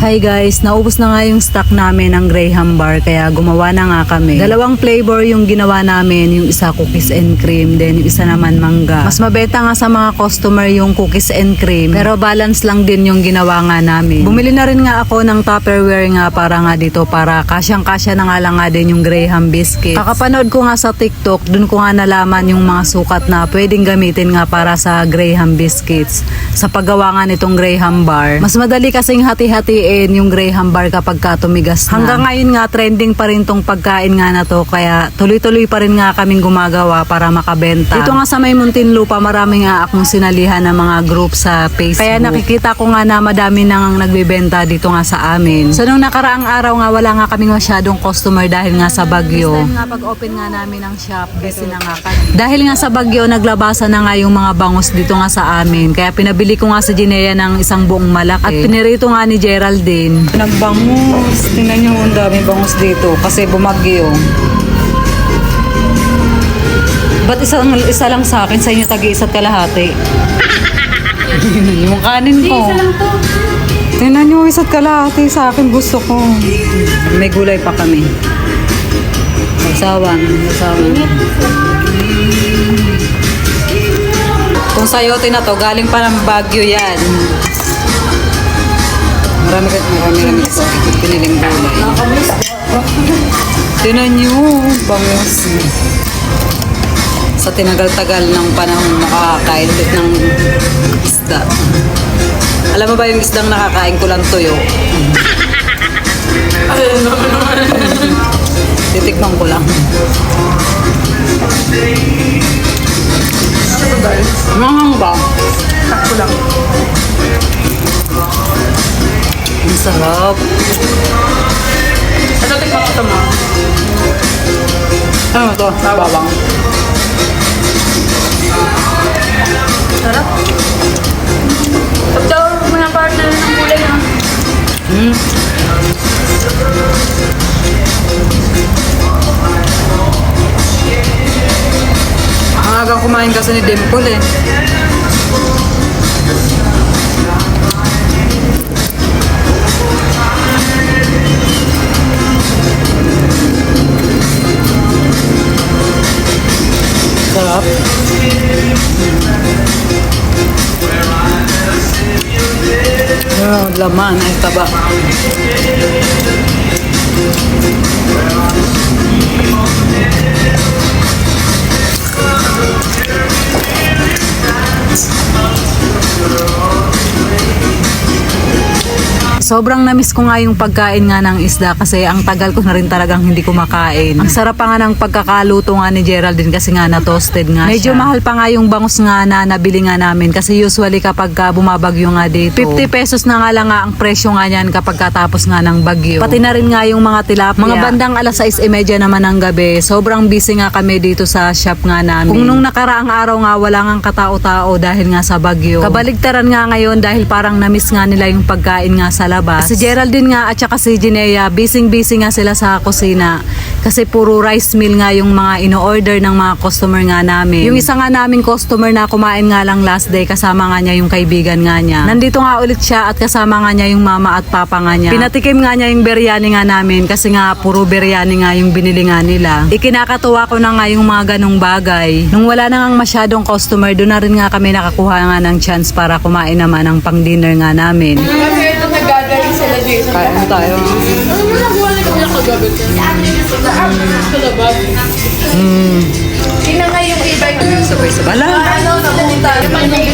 Hi guys, naubos na nga yung stock namin ng Graham Bar kaya gumawa na nga kami. Dalawang flavor yung ginawa namin, yung isa cookies and cream, then yung isa naman mangga. Mas mabenta nga sa mga customer yung cookies and cream, pero balance lang din yung ginawa nga namin. Bumili na rin nga ako ng Tupperware nga para nga dito para kasyang-kasya na nga lang nga din yung Graham biscuits. Kakapanood ko nga sa TikTok, dun ko nga nalaman yung mga sukat na pwedeng gamitin nga para sa Graham biscuits sa paggawa nga nitong Graham Bar. Mas madali kasing hati-hatiin yung Graham Bar kapag ka tumigas na. Hanggang ngayon nga trending pa rin tong pagkain nga na to kaya tuloy-tuloy pa rin nga kaming gumagawa para makabenta. Dito nga sa may Muntinlupa marami nga akong sinalihan ng mga group sa Facebook. Kaya nakikita ko nga na madami nang nagbebenta dito nga sa amin. So nung nakaraang araw nga wala nga kaming masyadong customer dahil nga sa bagyo. This time nga pag-open nga namin ng shop, busy na nga kami. Dahil nga sa bagyo, naglabasan na nga yung mga bangus dito nga sa amin. Kaya pinabili ko nga sa Ginea ng isang buong malaki. At pinirito nga ni Geraldine. Nagbangus. Tingnan nyo ang daming bangus dito kasi bumagyo. Ba't isang, isa lang sa akin, sa inyo tagi-isa't kalahati? yung kanin ko. Tingnan nyo, isa't kalahati sa akin gusto ko. May gulay pa kami. Usawan, usawan. Kung sayote na to, galing pa ng Baguio yan. Marami ka, marami kasi piniling gulay. Tinan nyo, bangus. Sa tinagal-tagal ng panahon makakain ulit ng isda. Alam mo ba yung isdang nakakain ko lang tuyo? Titikman ko lang. Mahang ba? Sakto lang. Sarap. Ano tikman ko ito mo? Ano to? Bawang. Sarap. Daw, mga partner ng gulay ha. Hmm. Ang agang kumain kasi ni Dimple eh. Sarap. Oh, laman ay taba. Sobrang namiss ko nga yung pagkain nga ng isda kasi ang tagal ko na rin talagang hindi kumakain. Ang sarap pa nga ng pagkakaluto nga ni Geraldine kasi nga na-toasted nga Medyo siya. mahal pa nga yung bangus nga na nabili nga namin kasi usually kapag ka bumabagyo nga dito. 50 pesos na nga lang nga ang presyo nga niyan kapag katapos nga ng bagyo. Pati na rin nga yung mga tilapia. Mga bandang alas 6.30 naman ng gabi. Sobrang busy nga kami dito sa shop nga namin. Kung nung nakaraang araw nga wala nga katao-tao dahil nga sa bagyo. Kabaligtaran nga ngayon dahil parang namiss nga nila yung pagkain nga sa labas. Si Geraldine nga at saka si Ginea, busy-busy nga sila sa kusina. Kasi puro rice meal nga yung mga ino-order ng mga customer nga namin. Yung isa nga naming customer na kumain nga lang last day, kasama nga niya yung kaibigan nga niya. Nandito nga ulit siya at kasama nga niya yung mama at papa nga niya. Pinatikim nga niya yung biryani nga namin kasi nga puro biryani nga yung binili nga nila. Ikinakatuwa ko na nga yung mga ganong bagay. Nung wala na nga masyadong customer, doon na rin nga kami nakakuha nga ng chance para kumain naman ng pang dinner nga namin. Kasi ito nagagaling sila Jason. Kain tayo. Ano mo nagawa na kami kagabi? Sa labas. Hmm. Tingnan nga yung iba yung... Sabay-sabay lang. Ano, napunta. May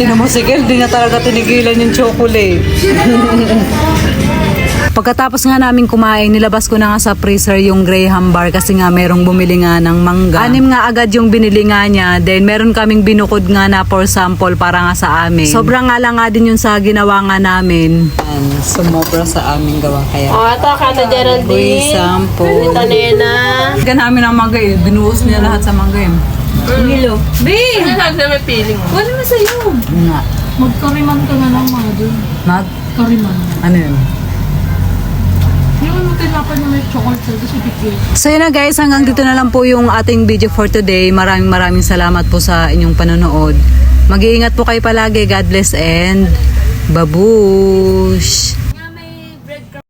Tinan mo si Gel, di na talaga tinigilan yung chocolate. Pagkatapos nga namin kumain, nilabas ko na nga sa freezer yung Graham bar kasi nga merong bumili nga ng mangga. Anim nga agad yung binili nga niya. Then meron kaming binukod nga na for sample para nga sa amin. Sobrang nga lang nga din yun sa ginawa nga namin. Sumobra sa aming gawa kaya. O, ito Kata Geraldine. Uy, sample. Ito Nena. Ka namin ang mangga eh. Binuhos niya lahat sa mangga eh. Milo. B! Ano sabi na may feeling mo? Wala na sa'yo. Nga. Magkariman ka na lang mga dun. Mag? Kariman. Ano yun? Yung ano tinapay na may chocolate si Pikil. So yun na guys, hanggang dito na lang po yung ating video for today. Maraming maraming salamat po sa inyong panonood. Mag-iingat po kayo palagi. God bless and babush!